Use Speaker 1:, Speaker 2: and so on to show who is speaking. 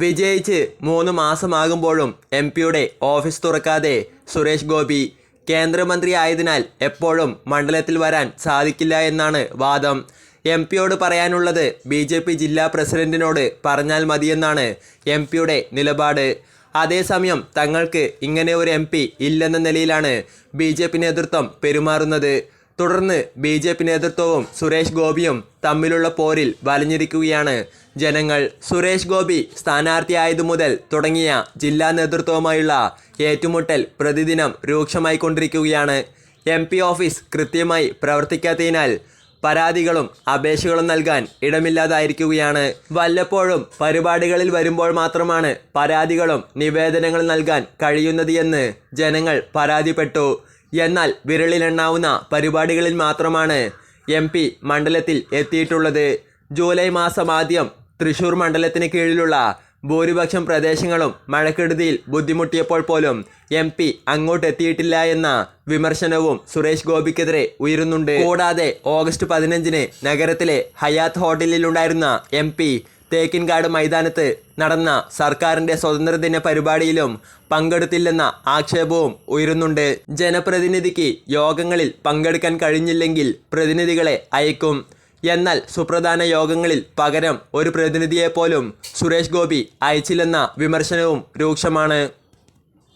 Speaker 1: വിജയിച്ച് മൂന്ന് മാസമാകുമ്പോഴും എം പിയുടെ ഓഫീസ് തുറക്കാതെ സുരേഷ് ഗോപി കേന്ദ്രമന്ത്രി ആയതിനാൽ എപ്പോഴും മണ്ഡലത്തിൽ വരാൻ സാധിക്കില്ല എന്നാണ് വാദം. എം പിയോട് പറയാനുള്ളത് ബി ജെ പി ജില്ലാ പ്രസിഡന്റിനോട് പറഞ്ഞാൽ മതിയെന്നാണ് എം പിയുടെ നിലപാട്. അതേസമയം തങ്ങൾക്ക് ഇങ്ങനെ ഒരു എം പി ഇല്ലെന്ന നിലയിലാണ് ബി ജെ പി നേതൃത്വം പെരുമാറുന്നത്. തുടർന്ന് ബി ജെ പി നേതൃത്വവും സുരേഷ് ഗോപിയും തമ്മിലുള്ള പോരിൽ വലഞ്ഞിരിക്കുകയാണ്. ജനങ്ങൾ സുരേഷ് ഗോപി സ്ഥാനാർത്ഥിയായതു മുതൽ തുടങ്ങിയ ജില്ലാ നേതൃത്വവുമായുള്ള ഏറ്റുമുട്ടൽ പ്രതിദിനം രൂക്ഷമായി കൊണ്ടിരിക്കുകയാണ്. എം പി ഓഫീസ് കൃത്യമായി പ്രവർത്തിക്കാത്തതിനാൽ പരാതികളും അപേക്ഷകളും നൽകാൻ ഇടമില്ലാതായിരിക്കുകയാണ്. വല്ലപ്പോഴും പരിപാടികളിൽ വരുമ്പോൾ മാത്രമാണ് പരാതികളും നിവേദനങ്ങളും നൽകാൻ കഴിയുന്നത് എന്ന് ജനങ്ങൾ പരാതിപ്പെട്ടു. എന്നാൽ വിരളിലെണ്ണാവുന്ന പരിപാടികളിൽ മാത്രമാണ് എം പി മണ്ഡലത്തിൽ എത്തിയിട്ടുള്ളത്. ജൂലൈ മാസം ആദ്യം തൃശൂർ മണ്ഡലത്തിന് കീഴിലുള്ള ഭൂരിപക്ഷം പ്രദേശങ്ങളും മഴക്കെടുതിയിൽ ബുദ്ധിമുട്ടിയപ്പോൾ പോലും എം പി അങ്ങോട്ടെത്തിയിട്ടില്ല എന്ന വിമർശനവും സുരേഷ് ഗോപിക്കെതിരെ ഉയരുന്നുണ്ട്. കൂടാതെ ഓഗസ്റ്റ് പതിനഞ്ചിന് നഗരത്തിലെ ഹയാത്ത് ഹോട്ടലിലുണ്ടായിരുന്ന എം പി തേക്കിൻകാട് മൈതാനത്ത് നടന്ന സർക്കാരിന്റെ സ്വതന്ത്രദിന പരിപാടിയിലും പങ്കെടുത്തില്ലെന്ന ആക്ഷേപവും ഉയരുന്നുണ്ട്. ജനപ്രതിനിധിക്ക് യോഗങ്ങളിൽ പങ്കെടുക്കാൻ കഴിഞ്ഞില്ലെങ്കിൽ പ്രതിനിധികളെ അയക്കും. എന്നാൽ സുപ്രധാന യോഗങ്ങളിൽ പകരം ഒരു പ്രതിനിധിയെപ്പോലും സുരേഷ് ഗോപി അയച്ചില്ലെന്ന വിമർശനവും രൂക്ഷമാണ്.